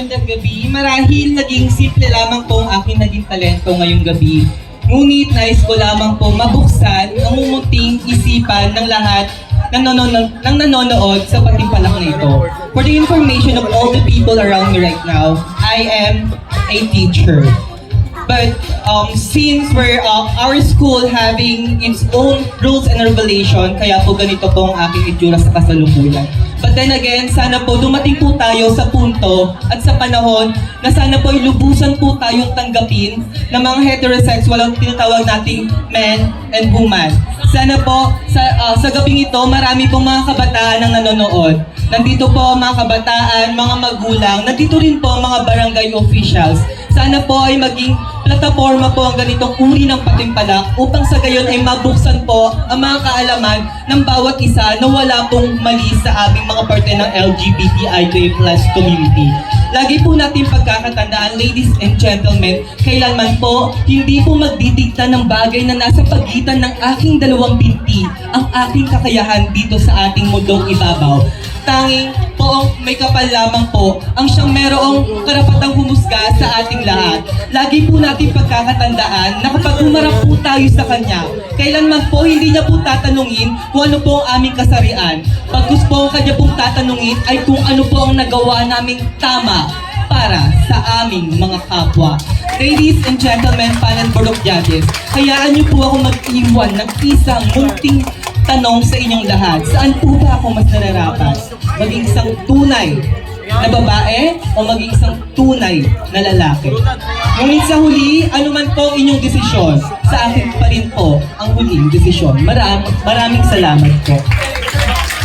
magandang gabi. Marahil naging simple lamang po ang aking naging talento ngayong gabi. Ngunit nais ko lamang po mabuksan ang mumunting isipan ng lahat ng nanonood, ng nanonood sa patimpalak na ito. For the information of all the people around me right now, I am a teacher. But um, since we're uh, our school having its own rules and regulation, kaya po ganito po ang aking itsura sa kasalukuyan. But then again, sana po dumating po tayo sa punto at sa panahon na sana po ay lubusan po tayong tanggapin ng mga heterosexual ang tinatawag nating men and woman. Sana po sa, uh, sa gabing ito, marami pong mga kabataan ang nanonood. Nandito po mga kabataan, mga magulang, nandito rin po mga barangay officials. Sana po ay maging plataforma po ang ganitong uri ng patimpalak upang sa gayon ay mabuksan po ang mga kaalaman ng bawat isa na wala pong mali sa aming mga parte ng LGBTIQ plus community. Lagi po natin pagkakatandaan, ladies and gentlemen, kailanman po hindi po magdidikta ng bagay na nasa pagitan ng aking dalawang binti ang aking kakayahan dito sa ating mundong ibabaw. Tanging poong may kapal lamang po ang siyang merong karapatang humusga sa ating lahat. Lagi po natin pagkakatandaan na kapag humarap po tayo sa Kanya, kailanman po hindi niya po tatanungin kung ano po ang aming kasarian. Pagkus po ang Kanya pong tatanungin ay kung ano po ang nagawa naming tama para sa aming mga kapwa. Ladies and gentlemen, panel of judges, hayaan niyo po ako mag-iwan ng isang munting tanong sa inyong lahat. Saan po ba ako mas nararapat? Maging isang tunay na babae o maging isang tunay na lalaki? Ngunit sa huli, ano man po ang inyong desisyon, sa akin pa rin po ang huling desisyon. Maram, maraming salamat po.